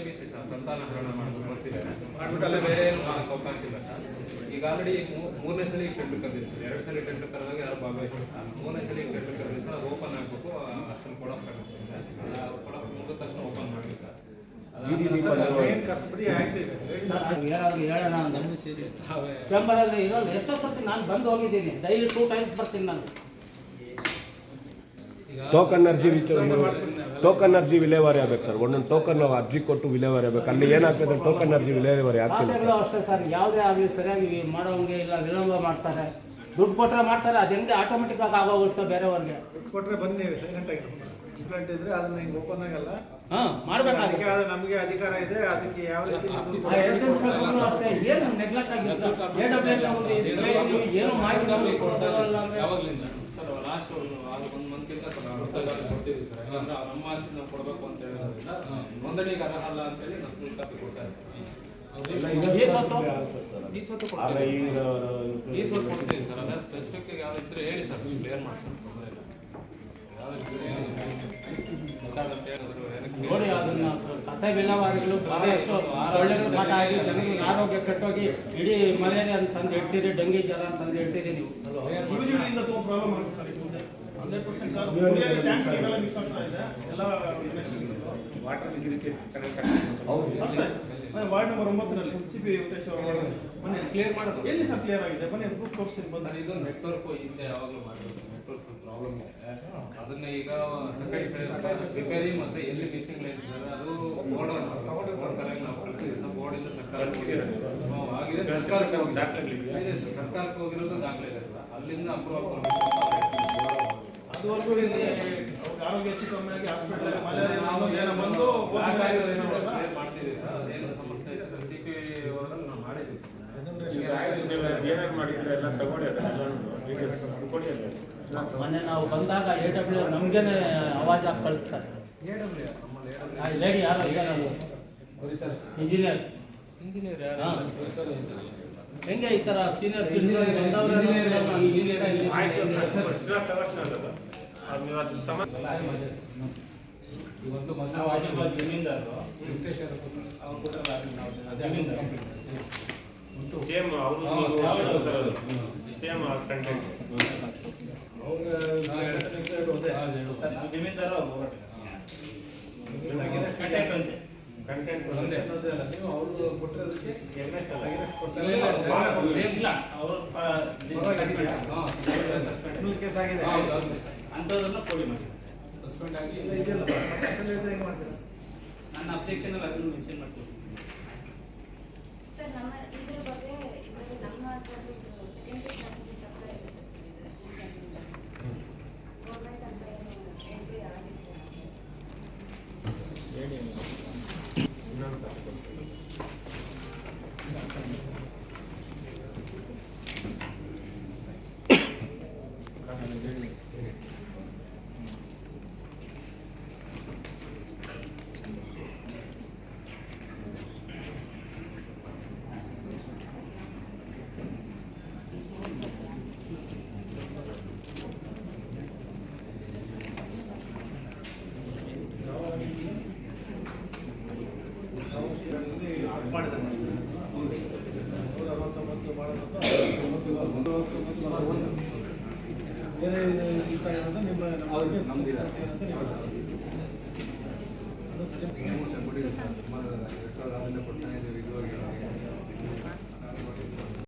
ಸಂತಾನ ಹರಣ ಮಾಡೋದು ಬರ್ತಿದ್ದಾರೆ ಮಾಡ್ಬಿಟ್ಟಲ್ಲ ಬೇರೆ ಏನು ಮಾಡಕ್ಕೆ ಅವಕಾಶ ಇಲ್ಲ. ಈಗ ಆಲ್ರೆಡಿ ಮೂರನೇ ಸಲ ಟೆಂಡರ್ ಕರೆದಿರ್ತಾರೆ. ಸರ್ ಎರಡು ಸಲ ಟೆಂಡರ್ ಕರೆದಾಗ ಯಾರು ಭಾಗವಹಿಸ್ತಾರೆ? ಮೂರನೇ ಸಲ ಟೆಂಡರ್ ಕರೆದಿದೆ ಸರ್ ಅದು ಓಪನ್ ಆಗಬೇಕು. ಅಷ್ಟನ್ನು ಕೊಡೋಕ್ಕಾಗುತ್ತೆ ಅದು ಕೊಡೋಕೆ ಮುಗಿದ ತಕ್ಷಣ ಓಪನ್ ಮಾಡಿ ಸರ್. ಚೇಂಬರಲ್ಲಿ ಇರೋದು ಎಷ್ಟೋ ಸರ್ತಿ ನಾನು ಬಂದು ಹೋಗಿದ್ದೀನಿ. ಡೈಲಿ ಟೂ ಟೈಮ್ಸ್ ಬರ್ತೀನಿ ನಾನು. ಟೋಕನ್ ಅರ್ಜಿ ಟೋಕನ್ ಅರ್ಜಿ ವಿಲೇವಾರಿ ಆಗ್ಬೇಕು ಸರ್ ಒಂದೊಂದು ಟೋಕನ್ ಅರ್ಜಿ ಕೊಟ್ಟು ವಿಲೇವಾರಿ ಆಗ್ಬೇಕು. ಅಲ್ಲಿ ಏನಾಗ್ತದೆ ಟೋಕನ್ ಅರ್ಜಿ ವಿಲೇವಾರಿ ಆಗ್ತಿಲ್ಲ ಅಷ್ಟೇ ಸರ್ ಯಾವುದೇ ಆಗಲಿ ಸರಿಯಾಗಿ ಮಾಡೋಂಗೆ ಇಲ್ಲ ವಿಳಂಬ ಮಾಡ್ತಾರೆ. ದುಡ್ಡು ಕೊಟ್ಟರೆ ಮಾಡ್ತಾರೆ ಅದು ಹೆಂಗೆ ಆಟೋಮೆಟಿಕ್ ಆಗಿ ಆಗೋಗುತ್ತೆ ಬೇರೆಯವ್ರಿಗೆ. ಕೊಟ್ರೆ ಬನ್ನಿ ಸೈಲೆಂಟ್ ಆಗಿ ಕಂಪ್ಲೇಂಟ್ ಇದ್ರೆ ಅದನ್ನ ಹಿಂಗೆ ಓಪನ್ ಆಗಲ್ಲ. ಹಾಂ ಮಾಡ್ಬೇಕು ಅದಕ್ಕೆ ನಮಗೆ ಅಧಿಕಾರ ಇದೆ ಅದಕ್ಕೆ ಯಾವ ರೀತಿ ಅಷ್ಟೇ ಏನು ನೆಗ್ಲೆಕ್ಟ್ ಡಬ್ಲ್ಯೂ ಏನು ಮಾಹಿತಿ ನಮಗೆ ಕೊಡ್ತಾರಲ್ಲ ಅಂದ್ರೆ ಯಾವಾಗಲಿಂದ? ಲಾಸ್ಟ್ ಒಂದು ಒಂದು ನಾವು ಕೊಡ್ತೀವಿ ಸರ್ ಯಾಕಂದ್ರೆ ಅವ್ರ ನಮ್ಮ ನಾವು ಕೊಡಬೇಕು ಅಂತ ಹೇಳೋದ್ರಿಂದ ನೋಂದಣಿಗೆ ಅರ್ಹ ಅಲ್ಲ ಅಂತೇಳಿ ನಾವು ಫುಲ್ ಕಾಪಿ ಕೊಡ್ತಾ ಈ ಕೊಡ್ತೀವಿ ಸರ್ ಅದೇ ಸ್ಪೆಸಿಫಿಕ್ ಯಾವ್ದು ಇದ್ರೆ ಹೇಳಿ ಸರ್ ಕ್ಲಿಯರ್ ಮಾಡ್ತೀನಿ ತೊಂದರೆ ಇಲ್ಲ ಯಾವ್ದು ಇದ್ರೆ ಗೊತ್ತಾಗತ್ತೆ ಹೇಳಿದ್ರು ಏನಕ್ಕೆ ನೋಡಿ ಅದನ್ನು ಕಸ ವಿಲೇವಾರಿಗಳು ಬಹಳಷ್ಟು ಒಳ್ಳೆ ಮಠ ಆಗಿ ಜನರಿಗೆ ಆರೋಗ್ಯ ಕೆಟ್ಟೋಗಿ ಇಡೀ ಮಲೇರಿಯಾ ಅಂತಂದು ಇಡ್ತೀರಿ ಡೆಂಗಿ ಜ್ವರ ಅಂತಂದು ಇಡ್ತೀರಿ ನೀವು. ವಾರ್ಡ್ ನಂಬರ್ ಒಂಬತ್ತರಲ್ಲಿ ಸಿ ಪಿ ವೆಂಕಟೇಶ್ವರ ವಾರ್ಡ್. ಬನ್ನಿ ಕ್ಲಿಯರ್ ಮಾಡೋದು? ಎಲ್ಲಿ ಸರ್ ಕ್ಲಿಯರ್ ಆಗಿದೆ? ಬನ್ನಿ ಗ್ರೂಪ್ ತೋರಿಸ್ತೀನಿ ಬಂದ ಇದೊಂದು ಇದು ನೆಟ್ವರ್ಕ್ ಹಿಂದೆ ಯಾವಾಗಲೂ ಮಾಡಬೇಕು. ನೆಟ್ವರ್ಕ್ ಪ್ರಾಬ್ಲಮ್ ಇದೆ. ಅದನ್ನ ಈಗ ಸೆಕೆಂಡ್ ರಿಪೇರಿ ಮತ್ತೆ ಎಲ್ಲಿ ಮಿಸ್ಸಿಂಗ್ ಲೈನ್ ಇದ್ದಾರೆ ಅದು ಬೋರ್ಡ್ ಬೋರ್ಡ್ ಕರೆಕ್ಟ್ ನಾವು ಕಳಿಸಿದ್ವಿ ಸರ್ ಬೋರ್ಡಿಂದ ಸರ್ಕಾರಕ್ಕೆ ಆಗಿದೆ ಸರ್ಕಾರಕ್ಕೆ ಹೋಗಿ ಇದೆ ಸರ್ ಸರ್ಕಾರಕ್ಕೆ ಹೋಗಿರೋದು ದಾಖಲೆ ಇದೆ ಸರ್. ಅಲ್ಲಿಂದ ಅಪ್ರೂವ್ ಅದುವರೆಗೂ ಆರೋಗ್ಯ ಹೆಚ್ಚು ಕಮ್ಮಿ ಆಗಿ ಹಾಸ್ಪಿಟಲ್ ಮಲೇರಿಯಾ ಏನೋ ಬಂದು ಮಾಡ್ತಿದ್ದೀವಿ ಸರ್. ಅದೇನು ಸಮಸ್ಯೆ ಇದೆ. ಪಿ ನಾವು ಮಾಡಿದ್ದೀವಿ ಏನೇನು ಮಾಡಿದ್ರೆ ಎಲ್ಲ ತಗೊಳ್ಳಿ ಅದನ್ನೆಲ್ಲ ಡೀಟೇಲ್ಸ್ ಕೊಡಿ ಅದನ್ನ. ಮೊನ್ನೆ ನಾವು ಬಂದಾಗ ಎ ಡಬ್ಲ್ಯೂ ನಮಗೇನೆ ಅವಾಜ್ ಹಾಕಿ ಕಳಿಸ್ತಾರೆ. ಲೇಡಿ ಯಾರು? ಇಂಜಿನಿಯರ್ ಇಂಜಿನಿಯರ್ ಹೆಂಗೆ ಈ ಥರ ಸೀನಿಯರ್ ಇಂಜಿನಿಯರ್ ಅದು ಸಮ- ಅವ್ರು. ಸೇಮ್ ಕಂಟೆಂಟ್ ಅಂಥದ್ದನ್ನ ಕೊಡಿ ಮಾಡಿ ಸಸ್ಪೆಂಡ್ ಆಗಿ ನನ್ನ ಅಬ್ಜೆಕ್ಷನ್ ಅಲ್ಲಿ ಅದನ್ನು ಮೆನ್ಷನ್ ಮಾಡ್ತೀನಿ ಸರ್, ನಮ್ಮ ಇದ್ರ ಬಗ್ಗೆ Gracias. ಬೇರೆ ಇಷ್ಟ ನಿಮ್ಮ ಅವ್ರಿಗೆ ಸರ್. ಸುಮಾರು